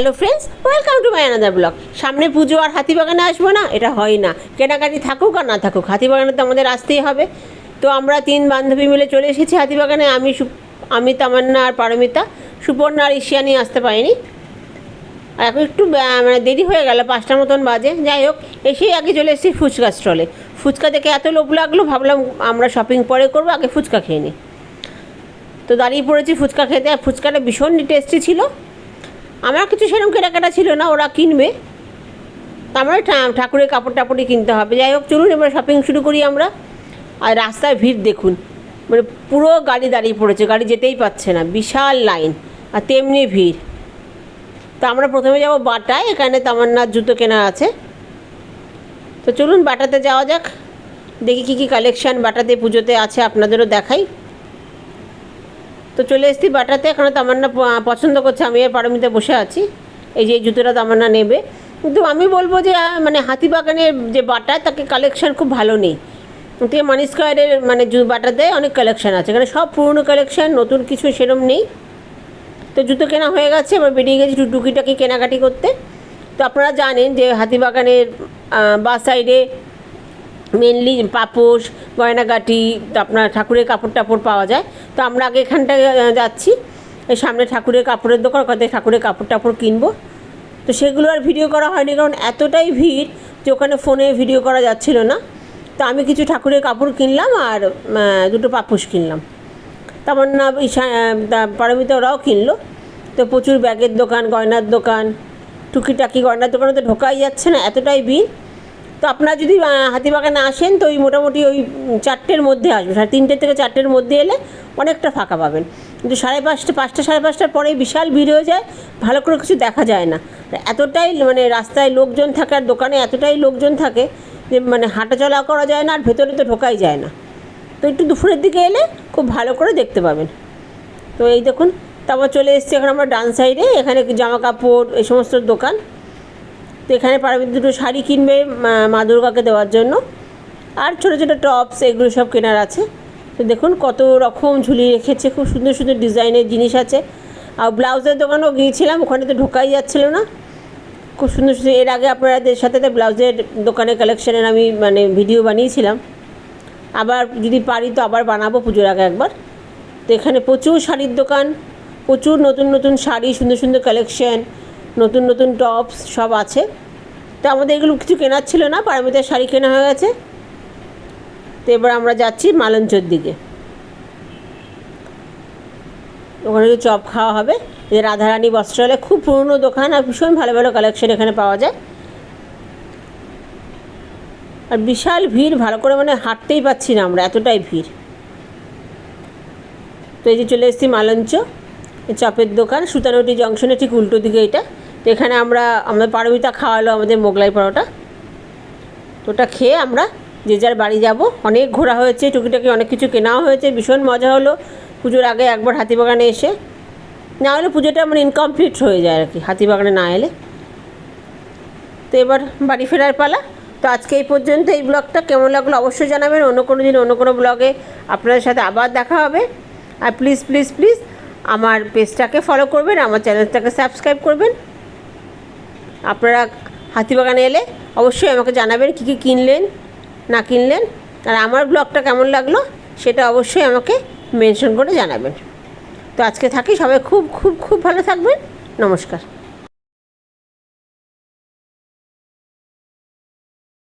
Hello friends welcome to my another blog সামনে পুজো আর হাতিবাগানে আসব না, এটা হয় না। কেনাকাটি থাকুক আর না থাকুক হাতিবাগানে তো আমাদের আসতেই হবে। তো আমরা তিন বান্ধবী মিলে চলে এসেছি হাতিবাগানে আমি আমি তামান্না আর পারমিতা। সুপর্ণা আর ঈশিয়ানি আসতে পারিনি। এখন একটু মানে দেরি হয়ে গেল, পাঁচটার মতন বাজে। যাই হোক, এসেই আগে চলে এসেছি ফুচকা স্টলে। ফুচকা দেখে এত লোভ লাগল, ভাবলাম আমরা শপিং পরে করব, আগে ফুচকা খেয়ে নিই তো দাঁড়িয়ে পড়েছি ফুচকা খেতে। আর ফুচকাটা ভীষণ টেস্টি ছিল। আমার কিছু সেরকম কেনাকাটা ছিল না, ওরা কিনবে। তা আমরা ঠা- ঠাকুরের কাপড় টাপড়ই কিনতে হবে। যাই হোক, চলুন এবার শপিং শুরু করি আমরা। আর রাস্তায় ভিড় দেখুন মানে পুরো গাড়ি দাঁড়িয়ে পড়েছে, গাড়ি যেতেই পাচ্ছে না, বিশাল লাইন, আর তেমনি ভিড়। তো আমরা প্রথমে যাব বাটায়, এখানে তামান্নার জুতো কেনা আছে। তো চলুন বাটাতে যাওয়া যাক, দেখি কী কী কালেকশান বাটাতে পুজোতে আছে, আপনাদেরও দেখাই। তো চলে এসেছি বাটাতে, এখানে তামান্না পছন্দ করছে, আমি আর পারমিতে বসে আছি। এই যে এই জুতোটা তামান্না নেবে। কিন্তু আমি বলব যে মানে হাতিবাগানের যে বাটা, তাকে কালেকশন খুব ভালো নেই। তো মানি স্কোয়ারের মানে জু, বাটাতে অনেক কালেকশন আছে। এখানে সব পুরনো কালেকশন নতুন কিছু সেরম নেই। তো জুতো কেনা হয়ে গেছে, এবার বেরিয়ে গেছি টুকিটাকি কেনাকাটি করতে। তো আপনারা জানেন যে হাতিবাগানের বা সাইডে মেনলি পাপোশ, গয়নাগাটি আপনার ঠাকুরের কাপড় টাপড় পাওয়া যায়। তো আমরা আগে এখানটায় যাচ্ছি। এই সামনে ঠাকুরের কাপড়ের দোকান, ওখান থেকে ঠাকুরের কাপড় টাপড় কিনবো। তো সেগুলো আর ভিডিও করা হয়নি, কারণ এতটাই ভিড় যে ওখানে ফোনে ভিডিও করা যাচ্ছিল না। তো আমি কিছু ঠাকুরের কাপড় কিনলাম আর দুটো পাপোশ কিনলাম। তেমন না পারমিতা ওরাও কিনলো। তো প্রচুর ব্যাগের দোকান, গয়নার দোকান, টুকিটাকি গয়নার দোকানে তো ঢোকাই যাচ্ছে না, এতটাই ভিড়। তো আপনারা যদি হাতিবাগানে আসেন, তো ওই মোটামুটি ওই চারটের মধ্যে আসবেন। সাড়ে তিনটে থেকে চারটের মধ্যে এলে অনেকটা ফাঁকা পাবেন। কিন্তু সাড়ে পাঁচটা পাঁচটা, সাড়ে পাঁচটার পরেই বিশাল ভিড় হয়ে যায়, ভালো করে কিছু দেখা যায় না। এতটাই মানে রাস্তায় লোকজন থাকে আর দোকানে এতটাই লোকজন থাকে যে মানে হাঁটাচলা করা যায় না আর ভেতরে তো ঢোকাই যায় না। তো একটু দুপুরের দিকে এলে খুব ভালো করে দেখতে পাবেন। তো এই দেখুন, তারপর চলে এসছি এখন আমরা ডান সাইডে এখানে জামা কাপড় এই সমস্ত দোকান। তো এখানে পারবে দুটো শাড়ি কিনবে, মা- দুর্গাকে দেওয়ার জন্য। আর ছোটো ছোটো টপস এগুলো সব কেনার আছে। তো দেখুন কত রকম ঝুলি রেখেছে, খুব সুন্দর সুন্দর ডিজাইনের জিনিস আছে। আর ব্লাউজের দোকানেও গিয়েছিলাম, ওখানে তো ঢোকাই যাচ্ছিল না। খুব সুন্দর সুন্দর, এর আগে আপনাদের সাথে তো ব্লাউজের দোকানের কালেকশানের আমি মানে ভিডিও বানিয়েছিলাম। আবার যদি পারি তো আবার বানাবো পুজোর আগে একবার। তো এখানে প্রচুর শাড়ির দোকান, প্রচুর নতুন নতুন শাড়ি, সুন্দর সুন্দর কালেকশন নতুন নতুন টপস সব আছে। তো আমাদের এগুলো কিছু কেনার ছিল না, পারমিতার শাড়ি কেনা হয়ে গেছে। তো এবার আমরা যাচ্ছি মালঞ্চর দিকে। ওখানে চপ খাওয়া হবে। যে রাধারানী বস্ত্রালয়, খুব পুরনো দোকান আর ভীষণ ভালো ভালো কালেকশন এখানে পাওয়া যায়। আর বিশাল ভিড়, ভালো করে মানে হাঁটতেই পাচ্ছি না আমরা, এতটাই ভিড়। তো এই যে চলে এসেছি মালঞ্চ চপের দোকান, সুতানুটি জংশনে ঠিক উল্টো দিকে এটা তো এখানে আমরা, আমাদের পারমিতা খাওয়ালো আমাদের মোগলাই পরোটা। তো ওটা খেয়ে আমরা যে যার বাড়ি যাব। অনেক ঘোরা হয়েছে, টুকিটাকি অনেক কিছু কেনাও হয়েছে, ভীষণ মজা হলো। পুজোর আগে একবার হাতিবাগানে এসে, না হলে পুজোটা মানে ইনকমপ্লিট হয়ে যায় আর কি, হাতিবাগানে না এলে। তো এবার বাড়ি ফেরার পালা। তো আজকে এই পর্যন্ত এই ব্লগটা। কেমন লাগল অবশ্যই জানাবেন। অন্য কোনো দিন অন্য কোনো ব্লগে আপনাদের সাথে আবার দেখা হবে। আর প্লিজ প্লিজ প্লিজ আমার পেজটাকে ফলো করবেন, আমার চ্যানেলটাকে সাবস্ক্রাইব করবেন। আপনারা হাতিবাগানে এলে অবশ্যই আমাকে জানাবেন কী কী কিনলেন, না কিনলেন, আর আমার ব্লগটা কেমন লাগল সেটা অবশ্যই আমাকে মেনশন করে জানাবেন। তো আজকে থাকি, সবাই খুব খুব খুব ভালো থাকবেন। নমস্কার।